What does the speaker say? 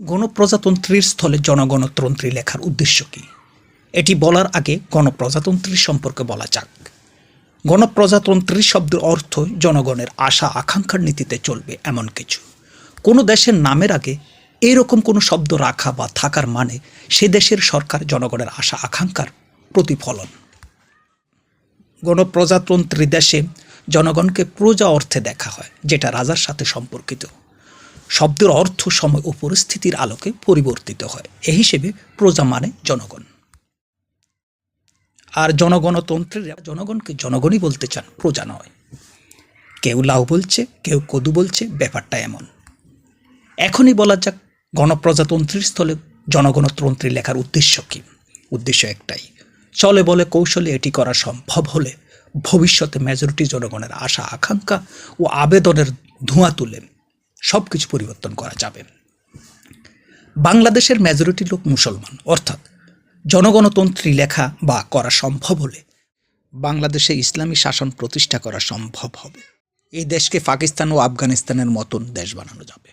গণপ্রজাতন্ত্রীর স্থলে জনগণতন্ত্রী লেখার উদ্দেশ্য কি? এটি বলার আগে গণপ্রজাতন্ত্রী সম্পর্কে বলা যাক। গণপ্রজাতন্ত্রী শব্দের অর্থ জনগণের আশা আকাঙ্ক্ষার নীতিতে চলবে এমন কিছু। কোনো দেশের নামের আগে এরকম কোনো শব্দ রাখা বা থাকার মানে সে দেশের সরকার জনগণের আশা আকাঙ্ক্ষার প্রতিফলন। গণপ্রজাতন্ত্রী দেশে জনগণকে প্রজা অর্থে দেখা হয়, যেটা রাজার সাথে সম্পর্কিত। শব্দের অর্থ সময় ও পরিস্থিতির আলোকে পরিবর্তিত হয়। এ হিসেবে প্রজা মানে জনগণ। আর জনগণতন্ত্রের জনগণকে জনগণই বলতে চান প্রজা নয়। কেউ লাউ বলছে, কেউ কদু বলছে, ব্যাপারটা এমন। এখনই বলা যাক গণপ্রজাতন্ত্রীর স্থলে জনগণতন্ত্রী লেখার উদ্দেশ্য কী। উদ্দেশ্য একটাই। চলে বলে কৌশলে এটি করা সম্ভব হলে ভবিষ্যতে মেজরিটি জনগণের আশা, আকাঙ্ক্ষা ও আবেদনের ধোঁয়া তুলে সব কিছু পরিবর্তন করা যাবে। বাংলাদেশের মেজরিটি লোক মুসলমান। অর্থাৎ জনগণতন্ত্রী লেখা বা করা সম্ভব হলে বাংলাদেশে ইসলামী শাসন প্রতিষ্ঠা করা সম্ভব হবে। এই দেশকে পাকিস্তান ও আফগানিস্তানের মতন দেশ বানানো যাবে।